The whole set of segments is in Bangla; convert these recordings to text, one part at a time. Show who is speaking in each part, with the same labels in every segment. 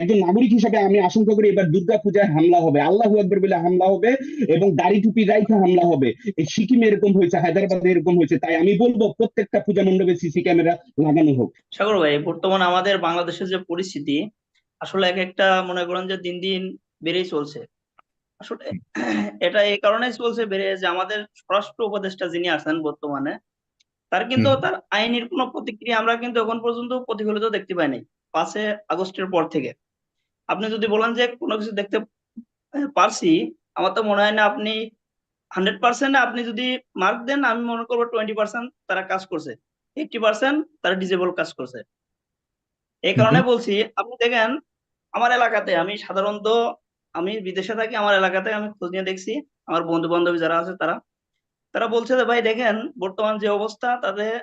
Speaker 1: একজন নাগরিক হিসেবে আমি আশঙ্কা করি এবার দুর্গা পূজায় হামলা হবে। আল্লাহ আকবর বলে হামলা হবে এবং দাড়ি টুপি রাইখে হামলা হবে। এই সিকিমে এরকম হয়েছে, হায়দ্রাবাদে এরকম হয়েছে, তাই আমি বলব প্রত্যেকটা পূজা মণ্ডপে সিসি ক্যামেরা লাগানো হোক।
Speaker 2: সাগর ভাই, বর্তমানে আমাদের বাংলাদেশের যে পরিস্থিতি, আসলে এক একটা মনে করেন যে দিন দিন বেড়েই চলছে। আসলে এটা এই কারণেই চলছে বেড়ে যে আমাদের স্বরাষ্ট্র উপদেষ্টা যিনি আছেন বর্তমানে তার কিন্তু তার আইনের কোনো প্রতিক্রিয়া আমরা কিন্তু এখন পর্যন্ত প্রতিফলিত দেখতে পাই নাই পাঁচে আগস্টের পর থেকে। আপনি যদি বলেন যে কোনো কিছু দেখতে পারছি আমার তো মনে হয় না আপনি হান্ড্রেড পার্সেন্ট আপনি যদি মার্ক দেন আমি মনে করব টোয়েন্টি পার্সেন্ট তারা কাজ করছে এইটটি পার্সেন্ট তারা ডিজেবল কাজ করছে। এই কারণে বলছি আপনি দেখেন আমার এলাকাতে আমি সাধারণত আমি বিদেশে থাকি আমার এলাকাতে আমি খোঁজ নিয়ে দেখছি আমার বন্ধু বান্ধবী যারা আছে তারা তারা বলছে যে, ভাই, দেখেন, বর্তমান যে অবস্থা, তাদের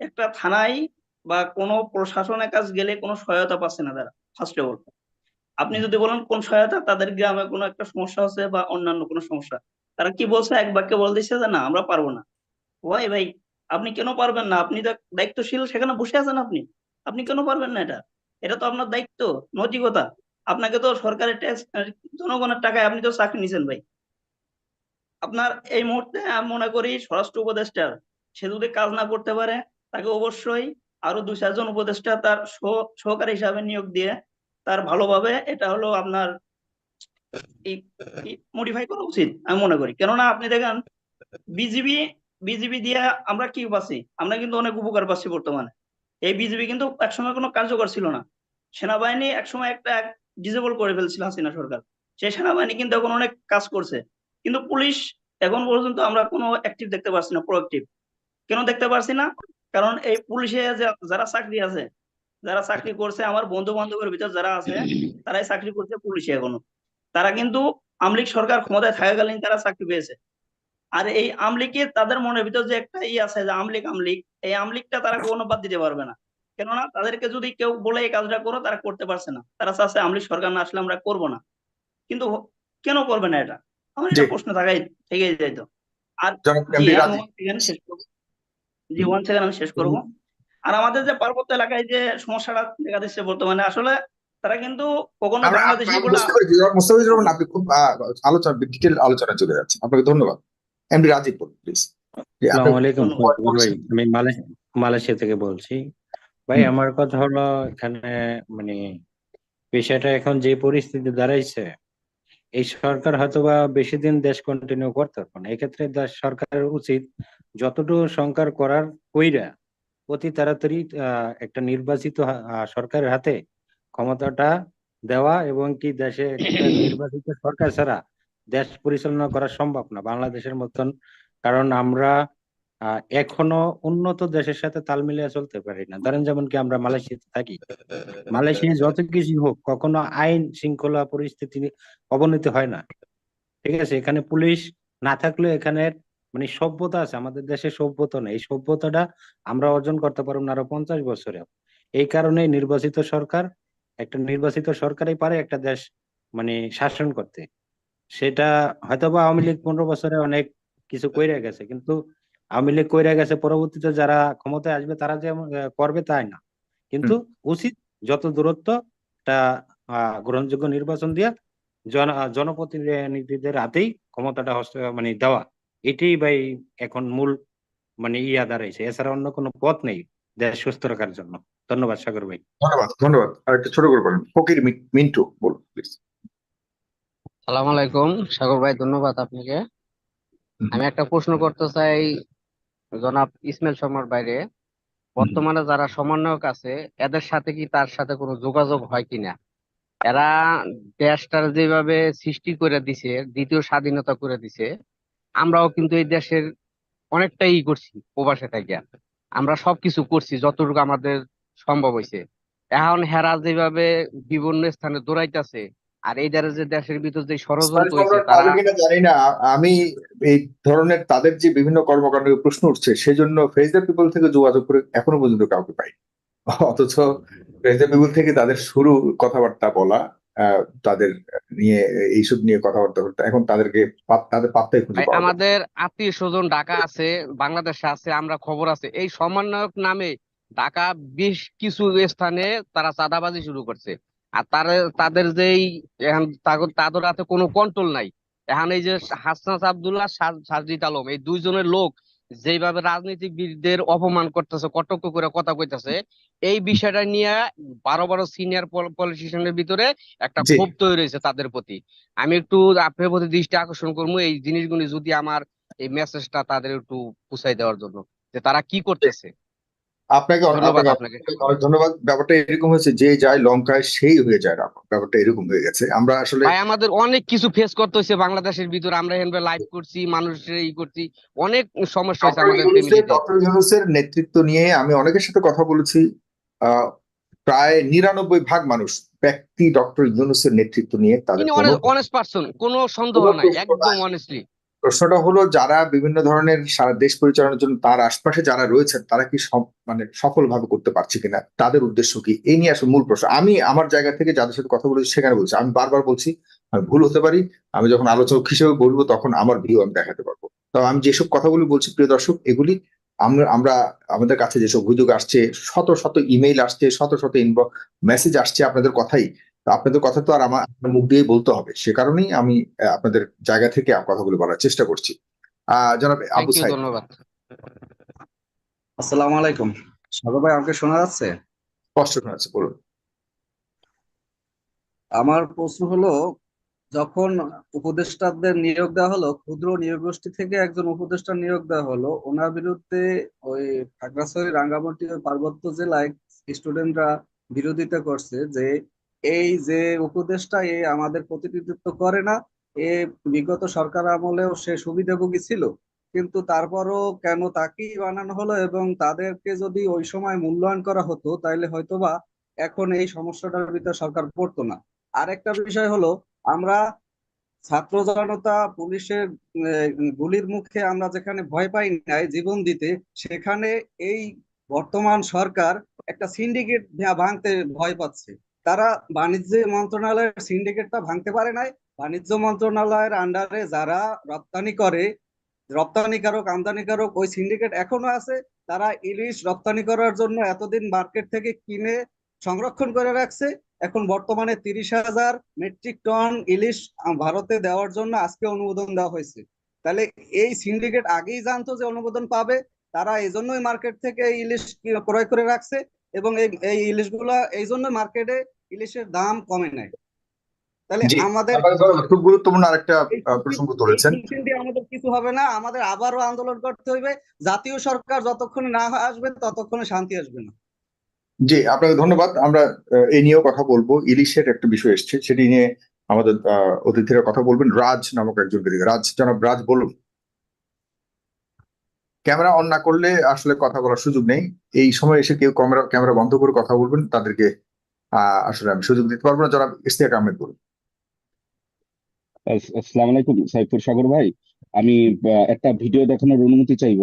Speaker 2: একটা থানায় বা কোনো প্রশাসনের কাজ গেলে কোনো সহায়তা পাচ্ছে না তারা ফার্স্ট অল আপনি যদি বলেন কোন সহায়তা, তাদের গ্রামে কোনো একটা সমস্যা হচ্ছে বা অন্যান্য কোনো সমস্যা। তারা কি বলছে? এক বাক্যে বল দিচ্ছে যে, না, আমরা পারব না। ভাই ভাই, আপনি কেন পারবেন না? আপনি তো দায়িত্বশীল, সেখানে বসে আছেন আপনি। আপনি কেন পারবেন না এটা? এটা তো আপনার দায়িত্ব, নৈতিকতা। আপনাকে তো সরকারের ট্যাক্স জনগণের টাকায় আপনি তো চাকরি নিছেন, ভাই। আপনার এই মুহূর্তে আমি মনে করি স্বরাষ্ট্র উপদেষ্টার সে যদি কাজ না করতে পারে, তাকে অবশ্যই আরও দু চারজন উপদেষ্টা তার সহ- সহকারী হিসাবে নিয়োগ দিয়ে তার ভালোভাবে এটা হলো আপনার মডিফাই করা উচিত, আমি মনে করি। কেননা আপনি দেখেন, বিজিবি বিজিবি দিয়ে আমরা কি পাচ্ছি? আমরা কিন্তু অনেক উপকার পাচ্ছি বর্তমানে। এই বিজিবি কিন্তু একসময় কোনো কার্যকর ছিল না। সেনাবাহিনী একসময় একটা ডিজেবল করে ফেলছিল হাসিনা সরকার। সেই সেনাবাহিনী কিন্তু এখন অনেক কাজ করছে। কিন্তু পুলিশ এখন পর্যন্ত আমরা কোনো অ্যাক্টিভ দেখতে পারছি না প্রোঅ্যাক্টিভ কেন দেখতে পারছি না? কারণ এই পুলিশে যারা চাকরি আছে, যারা চাকরি করছে, আমার বন্ধু বান্ধবের ভিতর যারা আছে, তারাই চাকরি করছে পুলিশে এখনও। তারা কিন্তু আমলিক সরকার ক্ষমতায় থাকাকালীন তারা চাকরি পেয়েছে। আর এই আমলিকে তাদের মনের ভিতর যে একটা ই আছে যে আমলিক আমলিক, এই আমলিকটা তারা কোনো বাদ দিতে পারবে না। কেননা তাদেরকে যদি কেউ বলে এই কাজটা করো, তারা করতে পারছে না। তারা চাচ্ছে আমলিক সরকার না আসলে আমরা করব না। কিন্তু কেন করবে না এটা? আমার প্রশ্ন থাকাই থেকে যাইতো আর জি আমি শেষ করব। ওয়ান সেকেন্ড আমি শেষ করব। আর আমাদের যে পার্বত্য এলাকায় যে সমস্যাটা দেখা দিচ্ছে বর্তমানে আসলে তারা কিন্তু কখনো বাংলাদেশি
Speaker 3: আমরা
Speaker 2: বলে
Speaker 3: বুঝতে পেরেছি জনাব মুস্তাফিজুর রহমান আপনি খুব আলোচনা ডিটেল আলোচনা চলে যাচ্ছে আপনাকে ধন্যবাদ। এমডি রাজীব বলুন প্লিজ
Speaker 4: আসসালামু আলাইকুম ভাই আমি মালয়েশিয়া থেকে বলছি। ভাই আমার কথা হলো এখানে মানে বিষয়টা এখন যে পরিস্থিতি দাঁড়াইছে এই সরকার হয়তোবা বেশি দিন দেশ কন্টিনিউ করতে পারবে না। এক্ষেত্রে সরকারের উচিত যতটুকু সংকার করার কইরা অতি তাড়াতাড়ি আহ, একটা নির্বাচিত সরকারের হাতে ক্ষমতাটা দেওয়া এবং কি দেশে নির্বাচিত সরকার ছাড়া দেশ পরিচালনা করা সম্ভব না বাংলাদেশের মতন। কারণ আমরা এখনও উন্নত দেশের সাথে তাল মিলিয়ে চলতে পারি না। ধরেন যেমন কি আমরা মালয়েশিয়াতে থাকি। মালয়েশিয়া যত কিছু হোক, কখনো আইন শৃঙ্খলা পরিস্থিতি অবনতি হয় না। ঠিক আছে? এখানে পুলিশ না থাকলেও এখানে মানে সভ্যতা আছে, আমাদের দেশে সভ্যতা নেই। এই সভ্যতাটা আমরা অর্জন করতে পারব না আরও পঞ্চাশ বছরে এই কারণে নির্বাচিত সরকার, একটা নির্বাচিত সরকারই পারে একটা দেশ মানে শাসন করতে। সেটা হয়তোবা আওয়ামী লীগ পনেরো বছরে অনেক কিছু কইরা গেছে, কিন্তু আওয়ামী লীগ কইরা গেছে পরবর্তীতে যারা ক্ষমতায় আসবে তারা যে করবে তাই না। কিন্তু উচিত যত দূরত্ব আহ, গ্রহণযোগ্য নির্বাচন দিয়া জন জনপ্রতিনিধিদের হাতেই ক্ষমতাটা হস্ত মানে দেওয়া। এটাই ভাই এখন মূল মানে ইয়া দাঁড়াইছে। এছাড়া অন্য কোনো পথ নেই দেশ সুস্থ রাখার জন্য। ধন্যবাদ সাগর ভাই।
Speaker 3: ধন্যবাদ ধন্যবাদ। আর একটা ছোট করে বলেন ফকির মিন্টু বলুন প্লিজ
Speaker 5: সালাম আলাইকুম। সাগর ভাই ধন্যবাদ আপনাকে। আমি একটা প্রশ্ন করতে চাই জনাব ইসমাইল শর্মার বাইরে। বর্তমানে যারা সমন্বয়ক আছে এদের সাথে কি তার সাথে কোনো যোগাযোগ হয় কিনা? এরা দেশটার যেভাবে সৃষ্টি করে দিছে দ্বিতীয় স্বাধীনতা করে দিছে আমরাও কিন্তু এই দেশের অনেকটাই করছি প্রবাসে থেকে আমরা সবকিছু করছি যতটুকু আমাদের সম্ভব হয়েছে এখন হেরা যেভাবে বিভিন্ন স্থানে দৌড়াইতেছে আর এই দ্বারা যে দেশের ভিতর যে ষড়যন্ত্র হয়েছে তারা
Speaker 3: জানি না। আমি এই ধরনের তাদের যে বিভিন্ন কর্মকাণ্ডের প্রশ্ন উঠছে সেজন্য ফেস দ্য পিপল থেকে যোগাযোগ করে এখনও পর্যন্ত কাউকে পাই অথচ ফেস দ্য পিপল থেকে তাদের শুরু কথাবার্তা বলা তাদের নিয়ে এইসব নিয়ে কথাবার্তা বলতে এখন তাদেরকে তাদের পাত্তাই খুঁজে।
Speaker 5: আমাদের আত্মীয় স্বজন ঢাকা আছে বাংলাদেশে আছে আমরা খবর আছে। এই সমন্বয়ক নামে ঢাকা বেশ কিছু স্থানে তারা চাঁদাবাজি শুরু করছে। আর তার তাদের যেই এখন তাদের হাতে কোনো কন্ট্রোল নাই। এখন এই যে হাসনাত আব্দুল্লাহ সাজ- সাজিদ আলম এই দুইজনের লোক যেভাবে রাজনীতিবিদদের অপমান করতেছে কটাক্ষ করে কথা কইতাছে এই বিষয়টা নিয়ে বারো বারো সিনিয়র পলিটিশিয়ানের ভিতরে একটা। ক্ষোভ তৈরি হয়েছে তাদের প্রতি। আমি একটু আপনার প্রতি দৃষ্টি আকর্ষণ করব এই জিনিসগুলি যদি আমার এই মেসেজটা তাদের একটু পুষাই দেওয়ার জন্য যে তারা কি করতেছে।
Speaker 3: আপনাকে অনেক
Speaker 5: ধন্যবাদ
Speaker 3: ব্যাপারটা এরকম হয়েছে যে যায় লঙ্কায় সেই হয়ে যায় ব্যাপারটা এরকম হয়ে গেছে। আমরা আসলে
Speaker 5: ভাই আমাদের অনেক কিছু ফেস করতে হয়েছে বাংলাদেশের ভিতরে। আমরা এখানে লাইভ করছি মানুষের ই করছি। অনেক সমস্যা হয়েছে আমাদের
Speaker 3: ডক্টর ইউনূসের নেতৃত্ব নিয়ে আমি অনেকের সাথে কথা বলেছি। আহ, প্রায় নিরানব্বই ভাগ মানুষ ব্যক্তি ডক্টর ইউনুসের নেতৃত্ব নিয়ে তাদের
Speaker 5: অনেস্ট পার্সন কোনো সন্দেহ নাই একদম। অনেস্টলি
Speaker 3: প্রশ্নটা হলো, যারা বিভিন্ন ধরনের সারা দেশ পরিচালনার জন্য তার আশপাশে যারা রয়েছেন, তারা কি মানে সফলভাবে করতে পারছে কিনা? তাদের উদ্দেশ্য কি? এই নিয়ে আসলে মূল প্রশ্ন। আমি আমার জায়গা থেকে যাদের সাথে কথা বলেছি সেখানে বলছি। আমি বারবার বলছি, আমি ভুল হতে পারি। আমি যখন আলোচক হিসেবে বলব, তখন আমার ভিউ আমি দেখাতে পারব। তো আমি যেসব কথাগুলি বলছি, প্রিয় দর্শক, এগুলি আমরা আমরা, আমাদের কাছে যেসব অভিযোগ আসছে, শত শত ইমেইল আসছে, শত শত ইনবক্স মেসেজ আসছে আপনাদের কথাই। আপনাদের কথা তো আর আমার মুখ দিয়ে বলতে হবে। সে কারণেই আমি আপনাদের জায়গা থেকে কথাগুলো বলার চেষ্টা করছি। আহ জনাব আবু সাইদ।
Speaker 5: ধন্যবাদ।
Speaker 6: আসসালামু আলাইকুম। সাগর ভাই আমাকে শোনা যাচ্ছে?
Speaker 3: স্পষ্ট শোনা যাচ্ছে বলুন।
Speaker 6: আমার প্রশ্ন হলো যখন উপদেষ্টাদের নিয়োগ দেওয়া হলো ক্ষুদ্র নিয়োগ গোষ্ঠী থেকে একজন উপদেষ্টা নিয়োগ দেওয়া হলো ওনার বিরুদ্ধে ওই খাগড়াছড়ি রাঙ্গামাটি ওই পার্বত্য জেলায় স্টুডেন্টরা বিরোধিতা করছে যে এই যে উপদেষ্টা এ আমাদের প্রতিনিধিত্ব করে না, এ বিগত সরকার আমলেও সে সুবিধাভোগী ছিল। কিন্তু তারপরও কেন তাকেই বানানো হলো এবং তাদেরকে যদি ওই সময় মূল্যায়ন করা হতো তাহলে হয়তোবা এখন এই সমস্যাটার ভিতরে সরকার পড়তো না। আরেকটা বিষয় হলো, আমরা ছাত্র জনতা পুলিশের গুলির মুখে আমরা যেখানে ভয় পাই নাই, জীবন দিতে, সেখানে এই বর্তমান সরকার একটা সিন্ডিকেট ভাঙতে ভয় পাচ্ছে। তারা বাণিজ্য মন্ত্রণালয়ের সিন্ডিকেটটা ভাঙতে পারে নাই। বাণিজ্য মন্ত্রণালয়ের আন্ডারে যারা রপ্তানি করে, রপ্তানিকারক, আমদানিকারক, ওই সিন্ডিকেট এখনও আছে, তারা ইলিশ রপ্তানি করার জন্য এতদিন মার্কেট থেকে কিনে সংরক্ষণ করে রাখছে। এখন বর্তমানে তিরিশ হাজার মেট্রিক টন ইলিশ ভারতে দেওয়ার জন্য আজকে অনুমোদন দেওয়া হয়েছে। তাহলে এই সিন্ডিকেট আগেই জানতো যে অনুমোদন পাবে, তারা এই জন্যই মার্কেট থেকে ইলিশ ক্রয় করে রাখছে এবং এই এই ইলিশগুলা এই জন্য মার্কেটে ইলিশের দাম কমে নাই। তাহলে আমাদের
Speaker 3: খুব গুরুত্বপূর্ণ আরেকটা প্রসঙ্গ ধরেছেন।
Speaker 6: দিয়ে আমাদের কিছু হবে না আমাদের আবারও আন্দোলন করতে হইবে। জাতীয় সরকার যতক্ষণ না আসবে ততক্ষণে শান্তি আসবে না।
Speaker 3: জি আপনাকে ধন্যবাদ। আমরা এই নিয়েও কথা বলব। ইলিশের একটা বিষয় এসছে সেটি নিয়ে আমাদের অতিথিরা কথা বলবেন। রাজ নামক একজনকে দিকে রাজ জনাব রাজ বলুন। ক্যামেরা অন না করলে আসলে কথা বলার সুযোগ নেই। এই সময় এসে কেউ ক্যামেরা ক্যামেরা বন্ধ করে কথা বলবেন তাদেরকে আসলে আমি সুযোগ দিতে পারব না। জনাব ইশতিয়াক আহমেদ বলুন।
Speaker 1: আসসালামু আলাইকুম সাইফুর সাগর ভাই। আমি একটা ভিডিও দেখানোর অনুমতি চাইব।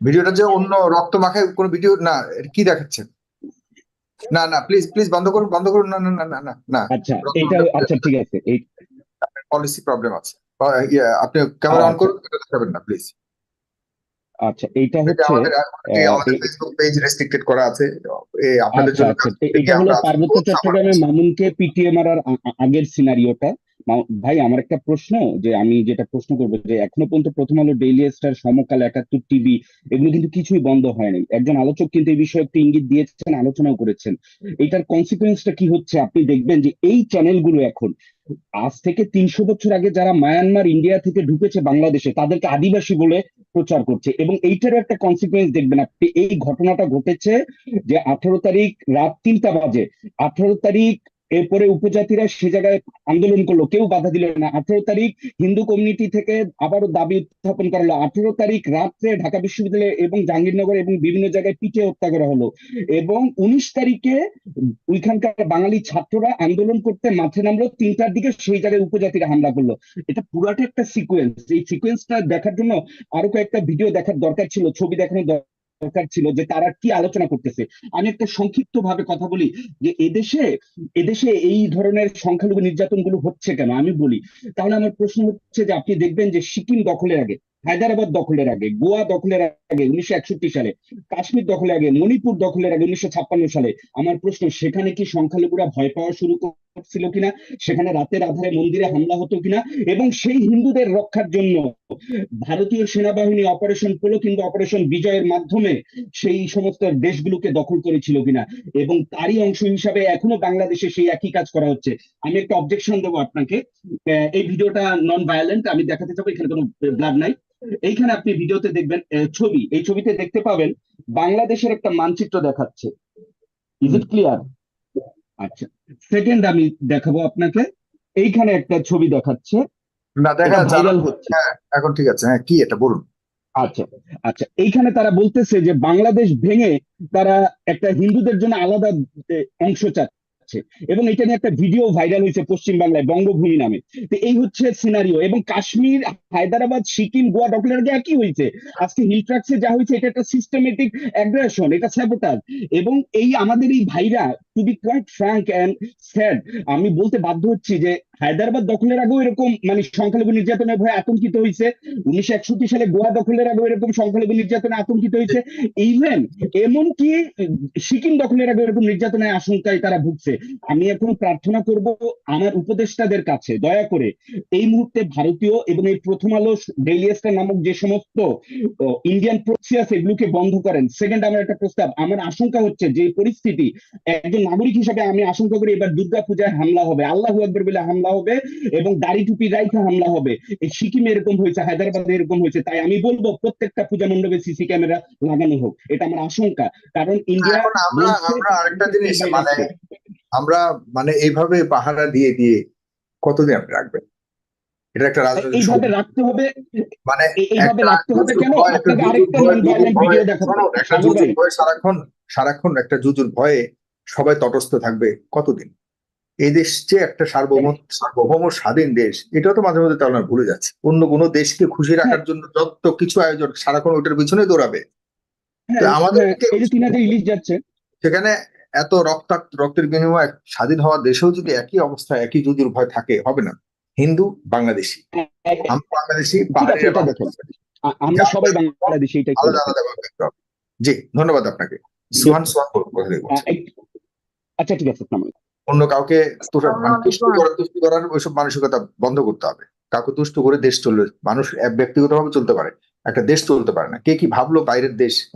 Speaker 3: ভিডিওটা যে অন্য রক্ত মাখায় কোনো ভিডিও না কি দেখাচ্ছেন? না না প্লিজ প্লিজ বন্ধ করুন বন্ধ করুন না না না না না
Speaker 1: আচ্ছা এইটা আচ্ছা ঠিক আছে এই
Speaker 3: পলিসি প্রবলেম আছে। আপনি ক্যামেরা অন
Speaker 1: আচ্ছা।
Speaker 3: করুন দেখাবেন না প্লিজ
Speaker 1: আচ্ছা এইটা
Speaker 3: এটা
Speaker 1: হচ্ছে
Speaker 3: আমাদের ফেসবুক পেজ রেস্ট্রিক্টেড করা আছে। আপনাদের
Speaker 1: আচ্ছা
Speaker 3: জন্য
Speaker 1: আচ্ছা। এটা হলো পার্বত্য চট্টগ্রামে মামুনকে পিটিএ মারার আগের সিনারিওটা ভাই, আমার একটা প্রশ্ন, যে আমি যেটা প্রশ্ন করব যে এখনও পর্যন্ত প্রথম আলো ডেইলি স্টার সমকাল, একাত্তর টিভি এগুলো কিন্তু কিছুই বন্ধ হয়নি একজন আলোচক কিন্তু এই বিষয়ে একটু ইঙ্গিত দিয়েছেন, আলোচনাও করেছেন। এটার কনসিকুয়েন্সটা কি হচ্ছে? আপনি দেখবেন যে এই চ্যানেলগুলো এখন, আজ থেকে তিনশো বছর আগে যারা মায়ানমার ইন্ডিয়া থেকে ঢুকেছে বাংলাদেশে, তাদেরকে আদিবাসী বলে প্রচার করছে এবং এইটারও একটা কনসিকুয়েন্স দেখবেন আপনি। এই ঘটনাটা ঘটেছে যে আঠারো তারিখ রাত তিনটা বাজে। আঠারো তারিখ এরপরে উপজাতিরা সে জায়গায় আন্দোলন করল। কেউ বাধা দিল না। আঠারো তারিখ হিন্দু কমিউনিটি থেকে আবারও দাবি উত্থাপন করা হলো আঠারো তারিখ রাত্রে ঢাকা বিশ্ববিদ্যালয় এবং জাহাঙ্গীরনগর এবং বিভিন্ন জায়গায় পিটিয়ে হত্যা করা হলো। এবং উনিশ তারিখে ওইখানকার বাঙালি ছাত্ররা আন্দোলন করতে মাঠে নামলো। তিনটার দিকে সেই জায়গায় উপজাতিরা হামলা করল। এটা পুরাটা একটা সিকোয়েন্স এই সিকোয়েন্সটা দেখার জন্য আরও কয়েকটা ভিডিও দেখার দরকার ছিল, ছবি দেখানোর দরকার ছিল যে তারা কি আলোচনা করতেছে। আমি একটা সংক্ষিপ্ত ভাবে কথা বলি যে এদেশে এদেশে এই ধরনের সংখ্যালঘু নির্যাতনগুলো হচ্ছে কেন? আমি বলি, তাহলে আমার প্রশ্ন হচ্ছে যে আপনি দেখবেন যে সিকিম দখলের আগে, হায়দ্রাবাদ দখলের আগে, গোয়া দখলের আগে উনিশশো একষট্টি সালে, কাশ্মীর দখলের আগে, মণিপুর দখলের আগে উনিশশো ছাপ্পান্ন সালে, আমার প্রশ্ন সেখানে কি সংখ্যালঘুরা ভয় পাওয়া শুরু করছিল কিনা, সেখানে রাতের আধারে মন্দিরে হামলা হতো কিনা, এবং সেই হিন্দুদের রক্ষার জন্য ভারতীয় সেনাবাহিনী অপারেশন পোলো কিংবা অপারেশন বিজয়ের মাধ্যমে সেই সমস্ত দেশগুলোকে দখল করেছিল কিনা, এবং তারই অংশ হিসাবে এখনও বাংলাদেশে সেই একই কাজ করা হচ্ছে। আমি একটা অবজেকশন দেবো আপনাকে। এই ভিডিওটা নন ভায়োলেন্ট আমি দেখাতে চাবো, এখানে কোনো ব্লাড নাই। এইখানে আপনি ভিডিওতে দেখবেন ছবি। এই ছবিতে দেখতে পাবেন, বাংলাদেশের একটা মানচিত্র দেখাচ্ছে। ইজ ইট ক্লিয়ার আচ্ছা সেকেন্ড আমি দেখাবো আপনাকে। এইখানে একটা ছবি দেখাচ্ছে।
Speaker 3: না দেখা
Speaker 1: ভাইরাল হচ্ছে।
Speaker 3: হ্যাঁ এখন ঠিক আছে। হ্যাঁ কি এটা? বলুন।
Speaker 1: আচ্ছা আচ্ছা এইখানে তারা বলতেছে যে বাংলাদেশ ভেঙে তারা একটা হিন্দুদের জন্য আলাদা অংশ চাচ্ছে। এবং এটা নিয়ে একটা ভিডিও ভাইরাল হয়েছে পশ্চিমবাংলায়, বঙ্গভূমি নামে। তো এই হচ্ছে সিনারিও এবং কাশ্মীর, হায়দ্রাবাদ, সিকিম, গোয়া আগে একই হয়েছে? আজকে হিল ট্রাক্সে যা হয়েছে, এটা একটা সিস্টেমেটিক অ্যাগ্রেশন এটা স্যাবোটাজ এবং এই আমাদের এই ভাইরা to be quite frank and sad আমি বলতে বাধ্য হচ্ছি যে হায়দ্রাবাদ দখলের আগেও এরকম মানে সংখ্যালঘু নির্যাতনের ভয়ে আতঙ্কিত হয়েছে উনিশশো একষট্টি সালে গোয়া দখলের আগেও এরকম সংখ্যালঘু নির্যাতনে আতঙ্কিত হয়েছে ইভেন এমনকি সিকিম দখলের আগে এরকম নির্যাতনের আশঙ্কায় তারা ভুগছে। আমি এখন প্রার্থনা করব আমার উপদেষ্টাদের কাছে, দয়া করে, এই মুহূর্তে ভারতীয় এবং এই প্রথম আলো ডেইলি স্টার নামক যে সমস্ত ইন্ডিয়ান প্রক্সি আছে, এগুলোকে বন্ধ করেন। সেকেন্ড আমার একটা প্রস্তাব, আমার আশঙ্কা হচ্ছে যে পরিস্থিতি, একজন নাগরিক হিসেবে আমি আশঙ্কা করি এবার দুর্গা পূজায় হামলা হবে। আল্লাহ আকবর বলে হামলা হবে এবং দাড়ি টুপি রাইখে হামলা হবে। এই সিকিমে এরকম হয়েছে হায়দ্রাবাদে এরকম হয়েছে তাই আমি বলব প্রত্যেকটা পূজা মণ্ডপে সিসি ক্যামেরা লাগানো হোক। এটা আমার আশঙ্কা। কারণ ইন্ডিয়া
Speaker 3: আমরা আমরা আরেকটা জিনিস মানে আমরা মানে এইভাবে পাহারা দিয়ে দিয়ে কতদিন আপনি রাখবেন? এটা একটা রাজনৈতিক
Speaker 1: এইভাবে রাখতে হবে
Speaker 3: মানে
Speaker 1: এই- এইভাবে রাখতে হবে কেন?
Speaker 3: একটা
Speaker 1: আপনাকে আরেকটা
Speaker 3: ভয়,
Speaker 1: নন ভায়োলেন্ট
Speaker 3: জুজুর
Speaker 1: ভিডিও দেখাবো
Speaker 3: একটা জুজুর
Speaker 1: ভাই
Speaker 3: সারাক্ষণ সারাক্ষণ একটা জুজুর ভয়ে সবাই তটস্থ থাকবে কতদিন? এই দেশ যে একটা সার্বভৌম সার্বভৌম স্বাধীন দেশ। এটাও তো মাঝে মধ্যে তারা ভুলে যাচ্ছে। অন্য কোনো দেশকে খুশি রাখার জন্য যত কিছু আয়োজন সারাক্ষণ ওটার পিছনে দৌড়াবে।
Speaker 1: হ্যাঁ,
Speaker 3: আমাদের
Speaker 1: হ্যাঁ, যাচ্ছে।
Speaker 3: সেখানে এত রক্তাক্ত রক্তের বিনিময়ে স্বাধীন হওয়া দেশেও যদি একই অবস্থা একই যুদ্ধের ভয় থাকে হবে না। হিন্দু বাংলাদেশি। আমরা বাংলাদেশি
Speaker 1: এটা আমরা সবাই এটাই
Speaker 3: আলাদা। জি ধন্যবাদ আপনাকে। সুহান সুহান কথা
Speaker 1: আচ্ছা ঠিক আছে।
Speaker 3: অন্য কাউকে তুষ্ট- মানে করার ওইসব মানসিকতা বন্ধ করতে হবে। কাউকে তুষ্ট করে দেশ চলবে মানুষ ব্যক্তিগত ভাবে চলতে পারে একটা দেশ চলতে পারে না। কে কি ভাবলো বাইরের দেশ?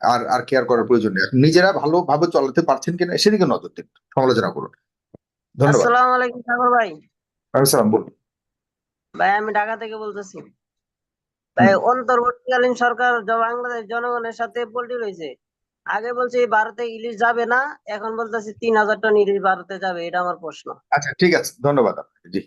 Speaker 3: আর আর কেয়ার করার প্রয়োজন নেই। নিজেরা ভালোভাবে চালাতে পারছেন কিনা সেদিকে নজর দিন সমালোচনা করুন। ধন্যবাদ।
Speaker 7: আসসালামু আলাইকুম সাগর ভাই।
Speaker 3: আসসালাম বলুন।
Speaker 7: ভাই আমি ঢাকা থেকে বলতেছি। ভাই অন্তর্বর্তীকালীন সরকার বাংলাদেশ জনগণের সাথে পল্টি রয়েছে আগে বলছে ভারতে ইলিশ যাবে না, এখন বলতেছি তিন হাজার টন ইলিশ ভারতে যাবে, এটা আমার প্রশ্ন।
Speaker 3: আচ্ছা ঠিক আছে, ধন্যবাদ আপনাকে, জি।